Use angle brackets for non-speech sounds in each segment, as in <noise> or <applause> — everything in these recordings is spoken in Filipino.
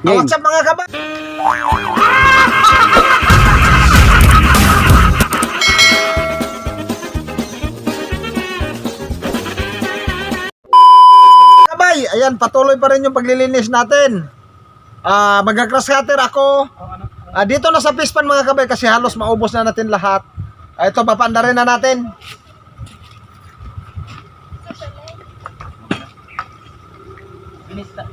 Game. What's up mga kaba? Kabay, ayan, patuloy pa rin yung paglilinis natin. Ah, magka-cross cutter ako. Ah, dito na sa pispan mga kabay kasi halos maubos na natin lahat. Ah, ito, papanda rin na natin. Alan.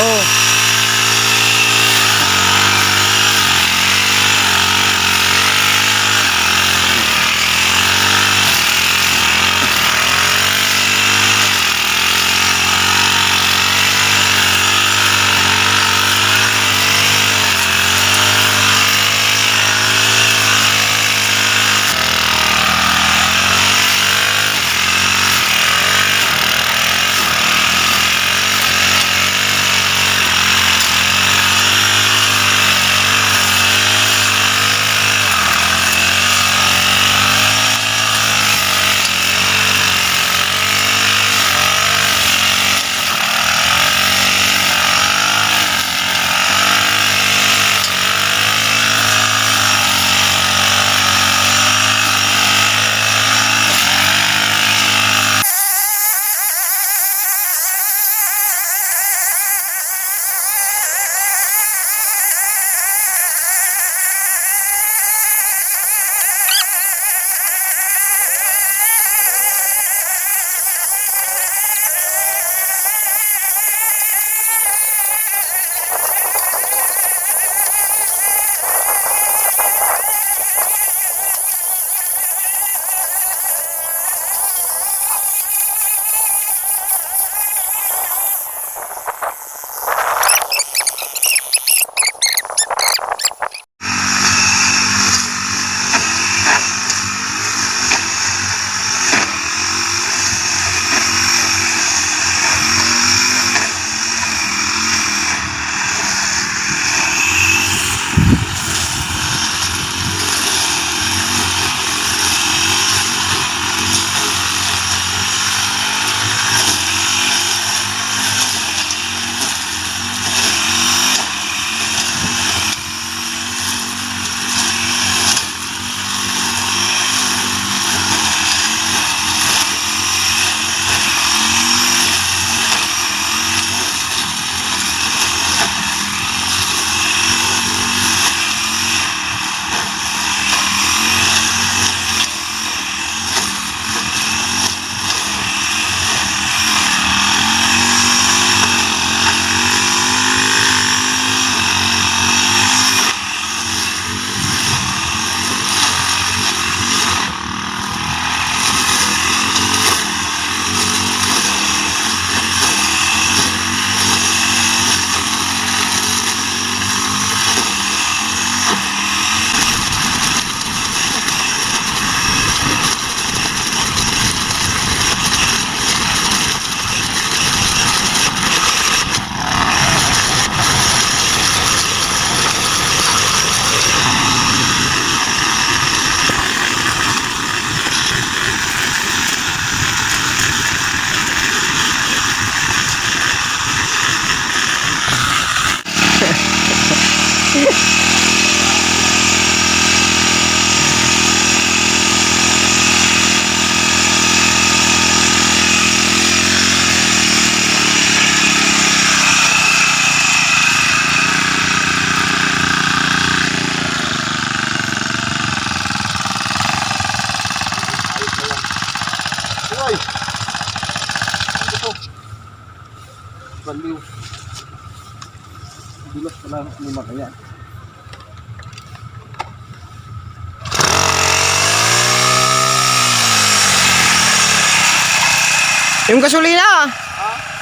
Oh.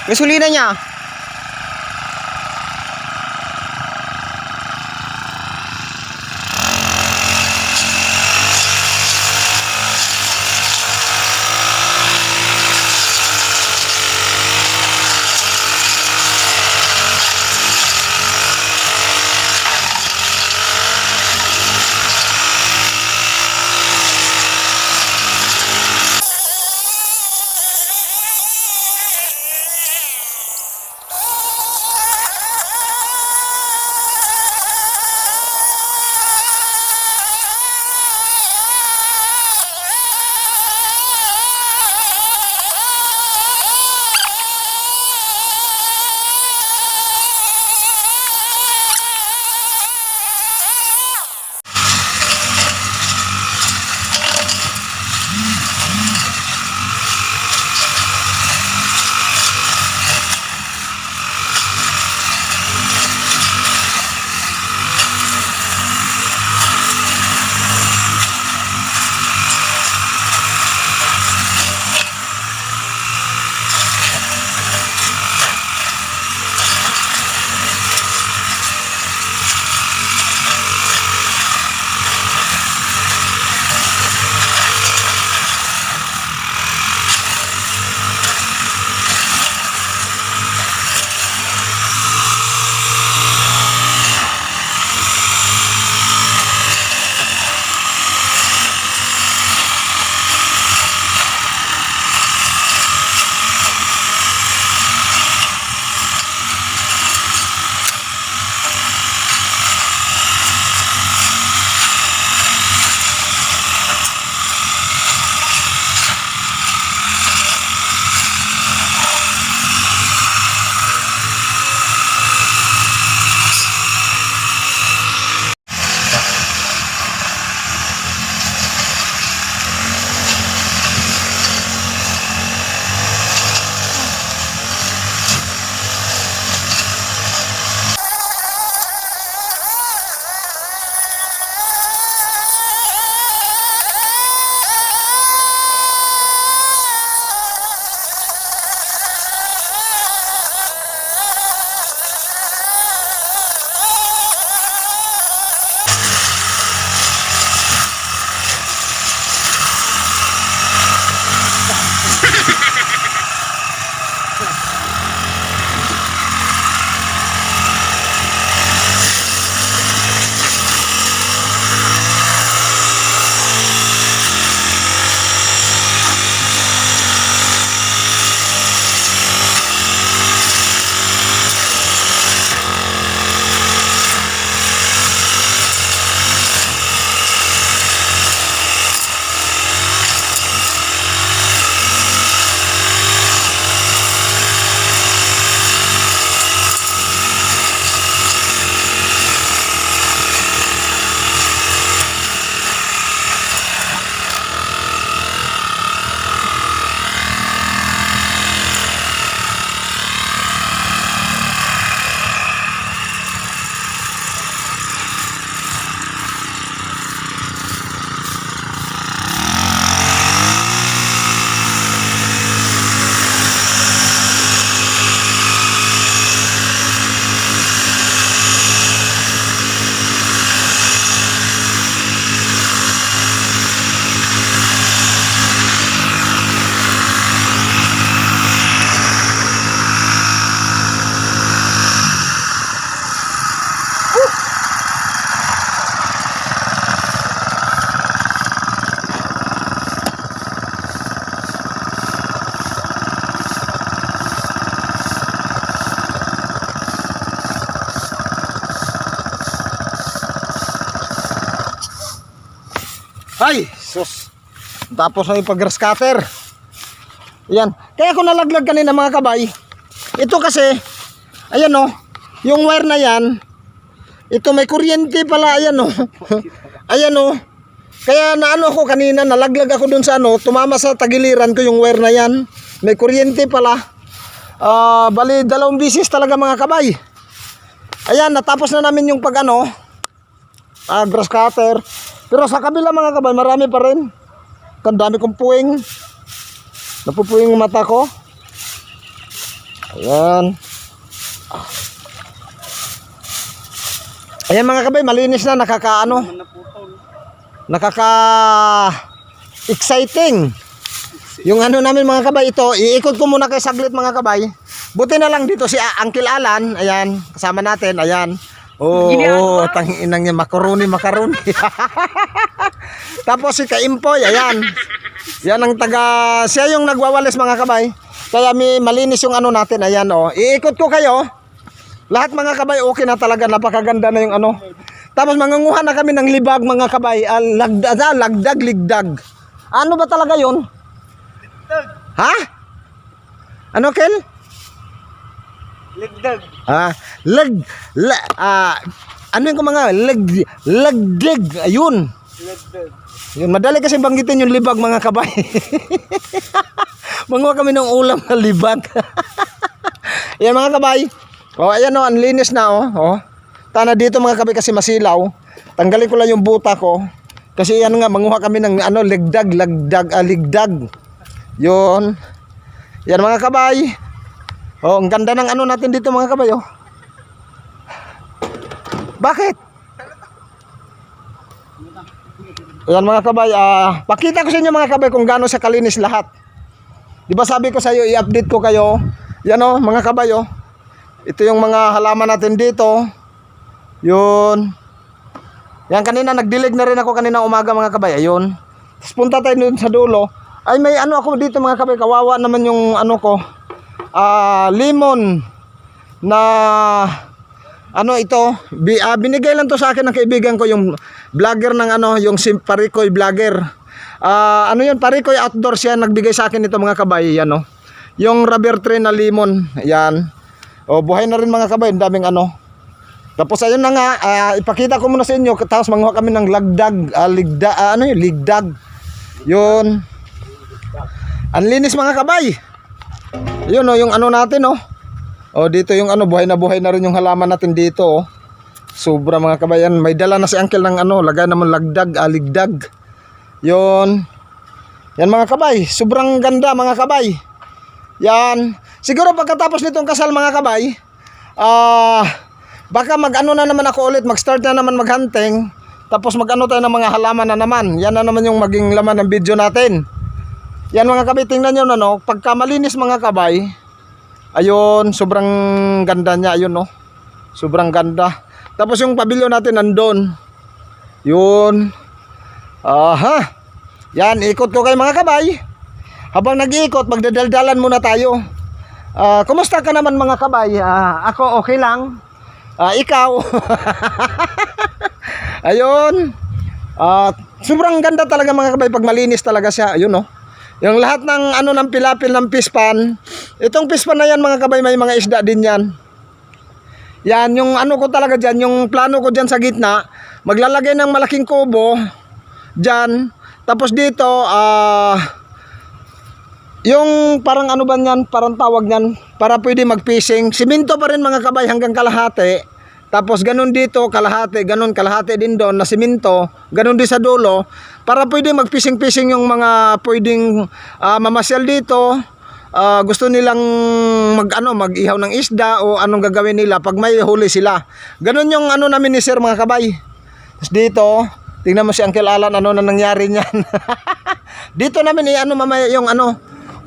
Gasolina niya. Tapos ang pag-grass cutter. Yan. Kaya ako nalaglag kanina mga kabay. Ito kasi, ayan o, yung wire na yan, ito may kuryente pala, ayan o. <laughs> ayan o. Kaya naano ako kanina, nalaglag ako dun sa ano, tumama sa tagiliran ko yung wire na yan. May kuryente pala. Ah, bali dalawang bisis talaga mga kabay. Ayan, natapos na namin yung pag ano, ah, grass cutter. Pero sa kabila mga kabay, marami pa rin. Ang dami kong puwing. Napupuwing mata ko. Ayan. Ayan mga kabay, malinis na, nakakaano. Nakaka exciting. Yung ano namin mga kabay ito, iikot ko muna kay saglit mga kabay. Buti na lang dito si Uncle Alan, ayan, kasama natin, ayan. Oo, oh, tanginang niya, makaroni, makaroni. <laughs> Tapos si Kaimpoy, ayan. Yan ang taga, siya yung nagwawalis mga kabay. Kaya may malinis yung ano natin, ayan oh. Iikot ko kayo. Lahat mga kabay okay na talaga, napakaganda na yung ano. Tapos mangunguha na kami ng libag mga kabay, ah, lagdag, ah, lagdag, ligdag. Ano ba talaga yon? Ha? Ano, Kel? Ligdag. Ah, lag, la, ah, ano yung mga lag, lagdig, ayun. Ligdag. Yun, madali kasi banggitin yung libag mga kabay. <laughs> Manguha kami ng ulam na libag. <laughs> Yan mga kabay. Oh, ayan oh, linis na oh. oh. Tana dito mga kabay kasi masilaw. Tanggalin ko lang yung buta ko. Kasi yan nga, manguha kami ng ano, ligdag, lagdag, ah, ligdag. Yun. Yan mga kabay. Oh, ang ganda ng ano natin dito mga kabay oh. Bakit? Ayan mga kabay, ah, pakita ko sa inyo mga kabay kung gaano sa kalinis lahat. Di ba sabi ko sa iyo, i-update ko kayo. Yan oh, mga kabay oh. Ito yung mga halaman natin dito. Yun. Yan kanina nagdilig na rin ako kanina umaga mga kabay. Ayun. Tapos punta tayo dun sa dulo. Ay may ano ako dito mga kabay. Kawawa naman yung ano ko. Ah, lemon na ano ito, bi, ah, binigay lang to sa akin ng kaibigan ko yung vlogger ng ano, yung si Parikoy vlogger. Ah, ano yun, Parikoy outdoor siya nagbigay sa akin ito mga kabay, yan oh. Yung rubber tree na lemon, yan. Oh, buhay na rin mga kabay, ang daming ano. Tapos ayun na nga, ah, ipakita ko muna sa inyo, tapos manguha kami ng lagdag, ah, ligda, ah, ano yun, ligdag. Yun. Ang linis mga kabay. Yun oh, yung ano natin oh. Oh, dito yung ano, buhay na buhay na rin yung halaman natin dito, oh. Sobra mga kabayan. May dala na si uncle ng ano, lagay naman lagdag, aligdag. Yon. Yan mga kabay, sobrang ganda mga kabay. Yan. Siguro pagkatapos nitong kasal mga kabay, ah, baka mag-ano na naman ako ulit, mag-start na naman maghunting. Tapos mag-ano tayo ng mga halaman na naman. Yan na naman yung maging laman ng video natin. Yan mga kabay, tingnan nyo na no, pagka malinis mga kabay, Ayun, sobrang ganda niya, ayun no. Sobrang ganda. Tapos yung pabilyon natin nandun. Yun. Aha. Yan, ikot ko kay mga kabay. Habang nag-iikot, magdadaldalan muna tayo. Ah, kumusta ka naman mga kabay? Ah, ako okay lang. Ah, ikaw. <laughs> ayun. Ah, sobrang ganda talaga mga kabay pag malinis talaga siya. Ayun no. Yung lahat ng ano ng pilapil ng pispan, itong pispan na yan mga kabay may mga isda din yan. Yan, yung ano ko talaga dyan, yung plano ko dyan sa gitna, maglalagay ng malaking kubo dyan. Tapos dito, ah, yung parang ano ba yan, parang tawag yan, para pwede mag-fishing. Siminto pa rin mga kabay hanggang kalahati. Tapos ganun dito, kalahati, ganun, kalahati din doon na siminto, ganun din sa dulo, para pwede mag-fishing-fishing yung mga pwedeng ah, mamasyal dito, ah, gusto nilang mag ano mag-ihaw ng isda o anong gagawin nila pag may huli sila. Ganun yung ano namin ni Sir mga kabay. Tapos dito, tingnan mo si Uncle Alan ano na nangyari niyan. <laughs> dito namin i ano mamaya yung ano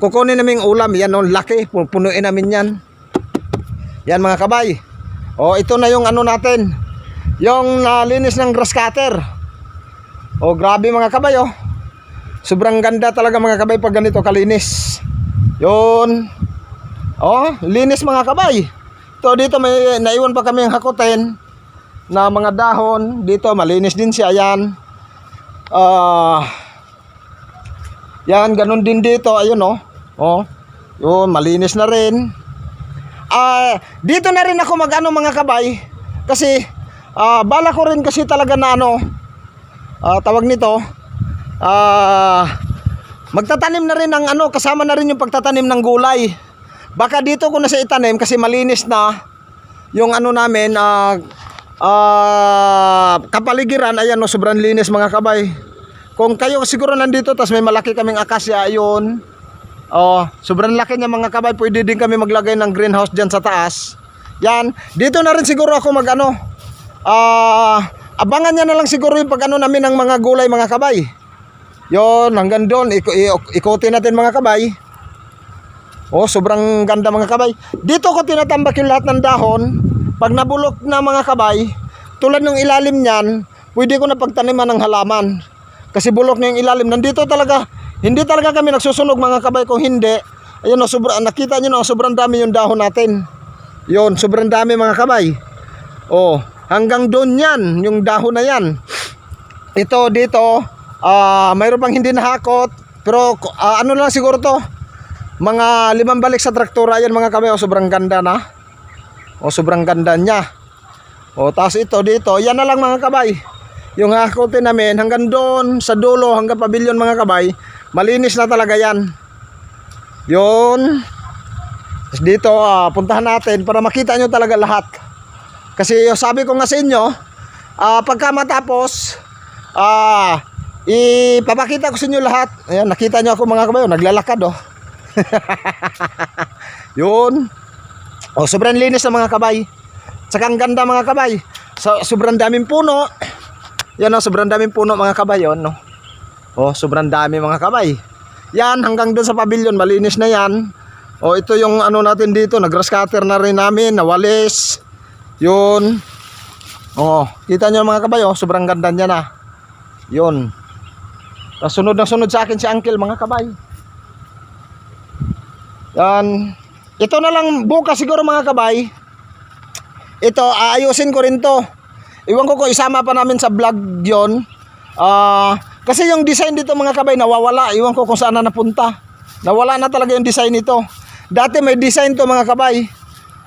kukunin namin yung ulam, yan oh, laki, pupunuin namin yan. Yan mga kabay. O ito na yung ano natin. Yung nalinis ng grass cutter. O grabe mga kabay oh. Sobrang ganda talaga mga kabay pag ganito kalinis. Yun. Oh, linis mga kabay. To dito may naiwan pa kami ng hakutin na mga dahon. Dito malinis din siya yan. Ah yan, ganun din dito. Ayun oh. Oh. Yun, malinis na rin. Ah, dito na rin ako magano mga kabay kasi ah bala ko rin kasi talaga na ano ah, tawag nito ah magtatanim na rin ng ano kasama na rin yung pagtatanim ng gulay Baka dito ko na siya itanim kasi malinis na yung ano namin, ah, ah, kapaligiran, ayan no, sobrang linis mga kabay. Kung kayo siguro nandito, tas may malaki kaming akasya, ayun. Oh, sobrang laki niya mga kabay. Pwede din kami maglagay ng greenhouse dyan sa taas. Yan. Dito na rin siguro ako mag ano. Ah, abangan niya na lang siguro yung pag ano namin ng mga gulay mga kabay. Yon, hanggang doon iko i- ikutin natin mga kabay. Oh, sobrang ganda mga kabay. Dito ko tinatambak yung lahat ng dahon. Pag nabulok na mga kabay, tulad ng ilalim niyan, pwede ko na pagtaniman ng halaman. Kasi bulok na yung ilalim. Nandito talaga, hindi talaga kami nagsusunog mga kabay kung hindi. Ayun, oh, sobra, nakita nyo na sobrang dami yung dahon natin. Yon, sobrang dami mga kabay. Oh, hanggang doon yan, yung dahon na yan. Ito dito, ah mayroon pang hindi nahakot, pero ah, ano lang siguro to, mga limang balik sa traktora yan mga kabay, oh, sobrang ganda na. O sobrang ganda niya. O tapos ito dito, yan na lang mga kabay. Yung hakotin namin hanggang doon sa dulo hanggang pabilyon mga kabay, malinis na talaga yan. Yun. Dito, ah, puntahan natin para makita nyo talaga lahat. Kasi sabi ko nga sa inyo, ah, pagka matapos, ah, ipapakita ko sa inyo lahat. Ayan, nakita nyo ako mga kabayo, naglalakad oh. <laughs> Yun. Oh, sobrang linis ng mga kabay. Tsaka ang ganda mga kabay. So, sobrang daming puno. Yan oh, sobrang daming puno mga kabay yun, no. Oh, sobrang dami mga kabay. Yan, hanggang doon sa pavilion, malinis na yan. Oh, ito yung ano natin dito, nag-grass na rin namin, nawalis. Yun. Oh, kita nyo mga kabay, oh, sobrang ganda niya na. Yun. Sunod na sunod sa akin si Uncle mga kabay. Yan. Ito na lang bukas siguro mga kabay. Ito, aayusin ko rin to. Iwan ko kung isama pa namin sa vlog yon. Ah, kasi yung design dito mga kabay nawawala. Iwan ko kung saan na napunta. Nawala na talaga yung design nito. Dati may design to mga kabay.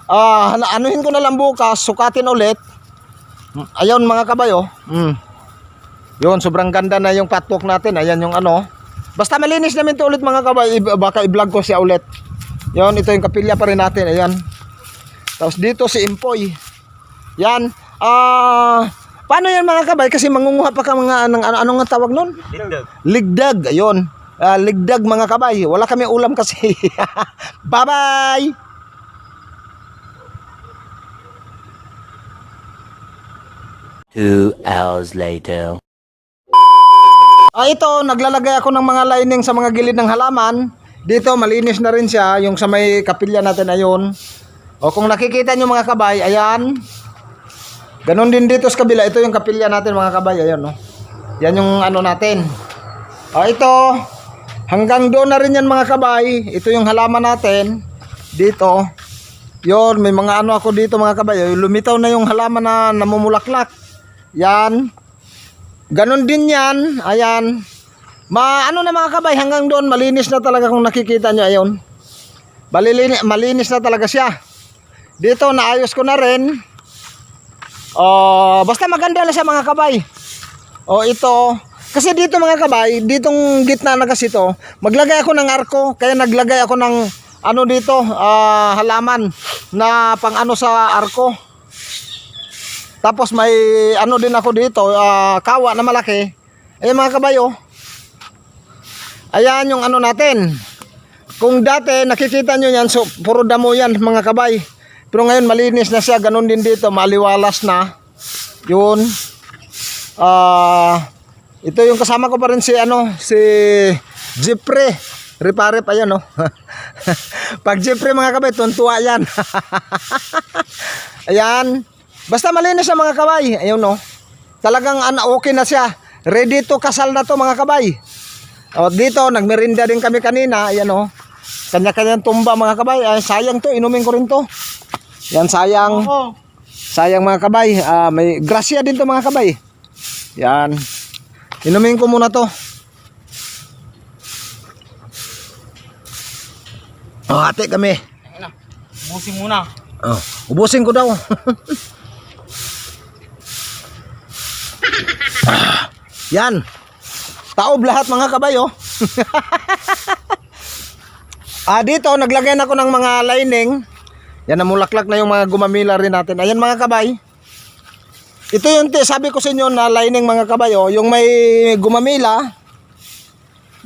Ah, ano- anuhin ko na lang bukas, sukatin ulit. Ayun mga kabay oh. Mm. Yun, sobrang ganda na yung patwalk natin. Ayan yung ano. Basta malinis namin to ulit mga kabay. Baka i-vlog ko siya ulit. Yun, ito yung kapilya pa rin natin. Ayan. Tapos dito si Impoy. Yan. Ah, paano yan mga kabay? Kasi mangunguha pa ka mga ng ano anong tawag nun? Ligdag. Ligdag. Ayun. Ah, ligdag mga kabay. Wala kami ulam kasi. <laughs> Bye-bye. Two hours later. Ah, ito, naglalagay ako ng mga lining sa mga gilid ng halaman. Dito, malinis na rin siya, yung sa may kapilya natin ayun. O kung nakikita nyo mga kabay, ayan. Ganon din dito sa kabila. Ito yung kapilya natin mga kabay, ayan no. Yan yung ano natin. Ah, ito, hanggang doon na rin yan mga kabay. Ito yung halaman natin. Dito. Yon, may mga ano ako dito mga kabay. Lumitaw na yung halaman na namumulaklak. Yan. Ganon din yan. Ayan. Ma, ano na mga kabay, hanggang doon, malinis na talaga kung nakikita nyo, ayun. Malilinis, malinis na talaga siya. Dito, naayos ko na rin. Oh, basta maganda na siya mga kabay. Oh, ito. Kasi dito mga kabay, ditong gitna na kasi to, maglagay ako ng arko, kaya naglagay ako ng ano dito, ah, halaman na pang ano sa arko. Tapos may ano din ako dito, ah, kawa na malaki. Ayan mga kabayo. Ayan yung ano natin. Kung dati nakikita nyo yan, so puro damo yan mga kabay. Pero ngayon malinis na siya, ganun din dito, maliwalas na. Yun. Ah, ito yung kasama ko pa rin si ano, si Jeffrey. Riparip ayan no. <laughs> Pag Jeffrey mga kabay, tuntua yan. <laughs> ayan. Basta malinis na mga kabay. Ayun no. Talagang okay na siya. Ready to kasal na to mga kabay. O dito, nagmerinda din kami kanina. Ayan o. Kanya-kanyang tumba mga kabay. Ay, sayang to, inumin ko rin to. Yan, sayang. Sayang mga kabay. Ah, may grasya din to mga kabay. Yan. Inumin ko muna to. O, ate kami. Busin muna. Oh, ubusin ko daw. <laughs> Yan. Taob lahat mga kabay oh. <laughs> Ah, dito, naglagay na ako ng mga lining. Yan, namulaklak na yung mga gumamila rin natin. Ayan mga kabay. Ito yung ti- sabi ko sa inyo na lining mga kabay, oh, yung may gumamila.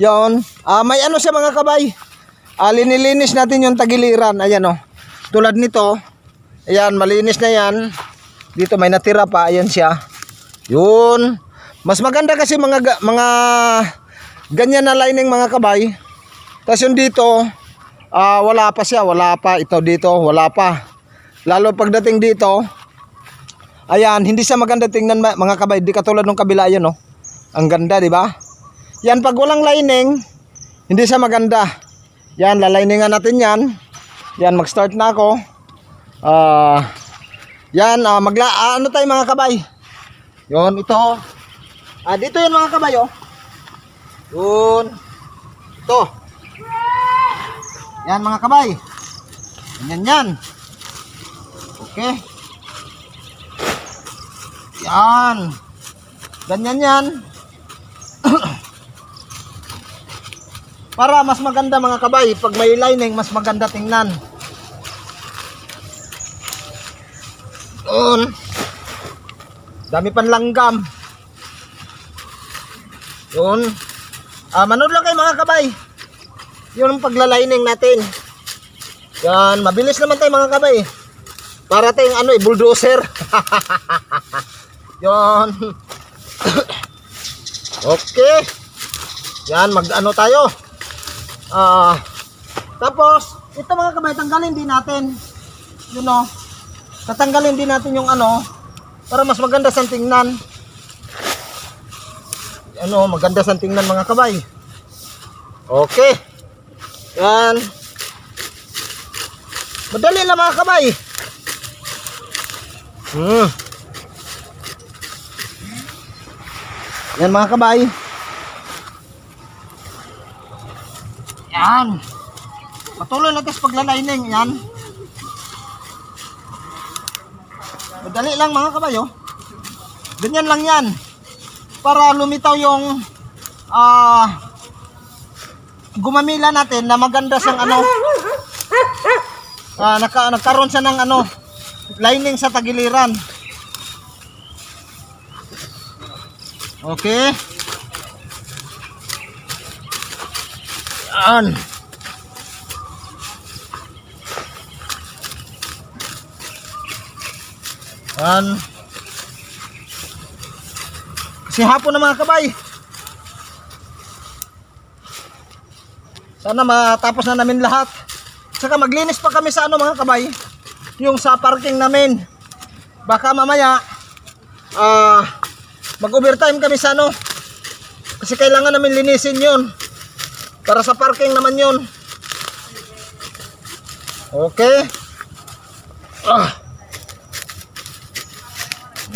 Yon. Ah, may ano siya mga kabay. Ah, linilinis natin yung tagiliran. Ayan oh. Tulad nito. Ayan, malinis na yan. Dito may natira pa. Ayan siya. Yun. Mas maganda kasi mga ga- mga ganyan na lining mga kabay. Tapos yung dito, ah, wala pa siya, wala pa. Ito dito, wala pa. Lalo pagdating dito, ayan, hindi siya maganda tingnan mga kabay. Di katulad ng kabila yan, no? Ang ganda, di ba? Yan, pag walang lining, hindi siya maganda. Yan, laliningan natin yan. Yan, mag-start na ako. Ah, yan, ah, magla, ah, ano tayo mga kabay? Yon, ito. Ah, dito yan mga kabay, oh. Yun. Ito. Yan mga kabay. Yan yan. Okay. Yan. Ganyan yan. <clears throat> Para mas maganda mga kabay. Pag may lining, mas maganda tingnan. Doon. Dami pan langgam. Yun. Ah, manood lang kayo mga kabay. Yun ang paglalining natin. Yan, mabilis naman tayo mga kabay. Para tayong ano eh, bulldozer. <laughs> Yan. <coughs> okay. Yan, mag ano tayo. Ah, tapos, ito mga kabay, tanggalin din natin. Yun o. Tatanggalin din natin yung ano, para mas maganda sa tingnan. Ano, maganda sa tingnan mga kabay. Okay. Yan. Madali lang mga kabay. Hmm. Yan mga kabay. Yan. Patuloy natin sa paglalining. Yan. Madali lang mga kabay oh. Ganyan lang yan. Para lumitaw yung ah gumamila natin na maganda siyang ano. Ah, naka, nagkaroon siya ng ano lining sa tagiliran. Okay. Yan. Yan kasi hapon na mga kabay Sana matapos na namin lahat. Saka maglinis pa kami sa ano mga kabay. Yung sa parking namin. Baka mamaya ah mag-overtime kami sa ano. Kasi kailangan namin linisin yun. Para sa parking naman yun. Okay. Ah.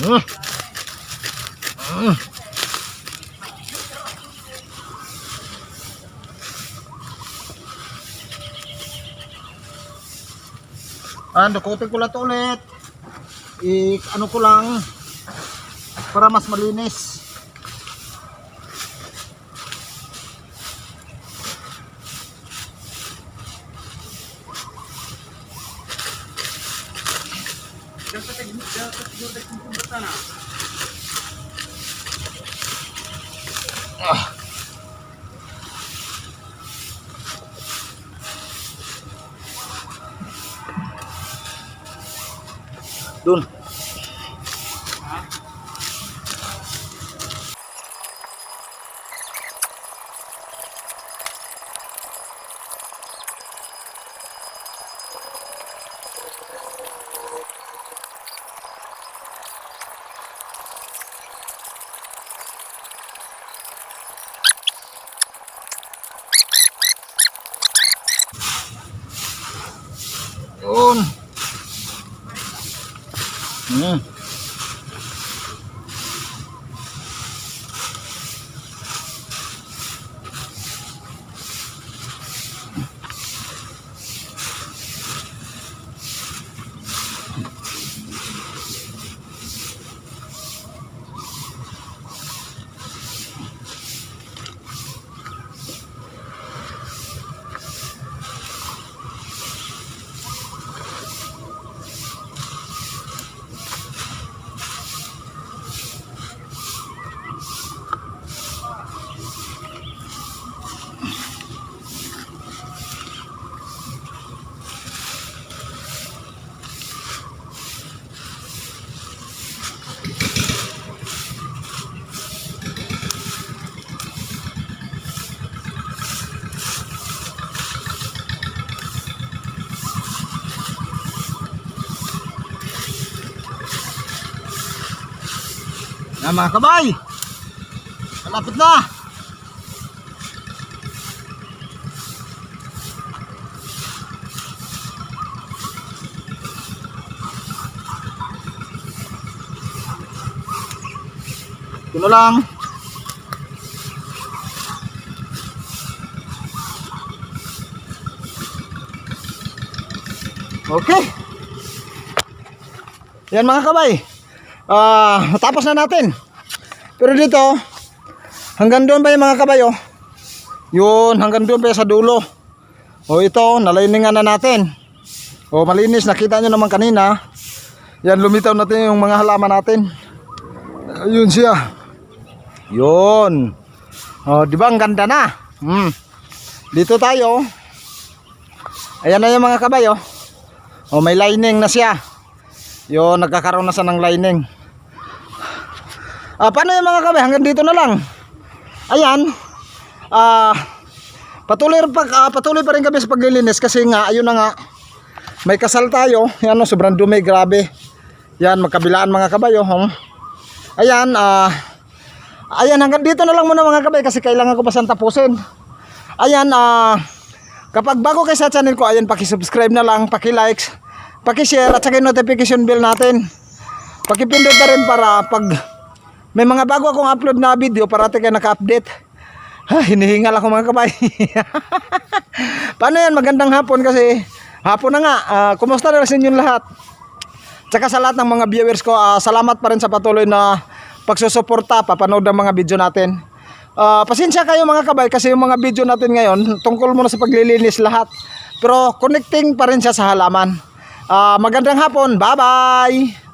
Mm. Mm. Ah, dukutin ko lang ulit. I, ano ko lang para mas malinis. Yan mga kabay. Malapit na. Ito lang. Okay. Yan mga kabay. Ah, tapos na natin. Pero dito, hanggang doon pa yung mga kabay oh. Yun, hanggang doon pa sa dulo. O ito, naliningan na natin. O malinis, nakita nyo naman kanina. Yan, lumitaw natin yung mga halaman natin. Ayun siya. Yun. O, di ba ang ganda na? Hmm. Dito tayo. Ayan na yung mga kabay oh. O may lining na siya. Yun, nagkakaroon na siya ng lining. Ah, paano yung mga kabay? Hanggang dito na lang. Ayan. Ah, patuloy pa ah, patuloy pa rin kami sa paglilinis kasi nga ayun na nga may kasal tayo. Yan no, sobrang dumi, grabe. Yan, magkabilaan mga kabay oh. Hmm. Ayan, ah Ayan, hanggang dito na lang muna mga kabay kasi kailangan ko pa siyang tapusin. Ayan, ah kapag bago kayo sa channel ko, ayan, paki-subscribe na lang, paki-likes, paki-share at saka yung notification bell natin. Paki-pindot na rin para pag may mga bago akong upload na video, parati kayo naka-update. Ha, hinihingal ako mga kabay. <laughs> Paano yan? Magandang hapon kasi hapon na nga. Ah, kumusta na sa inyong lahat? Tsaka sa lahat ng mga viewers ko, ah, salamat pa rin sa patuloy na pagsusuporta, papanood ng mga video natin. Ah, pasensya kayo mga kabay kasi yung mga video natin ngayon tungkol muna sa paglilinis lahat. Pero connecting pa rin siya sa halaman. Ah, magandang hapon. Bye-bye!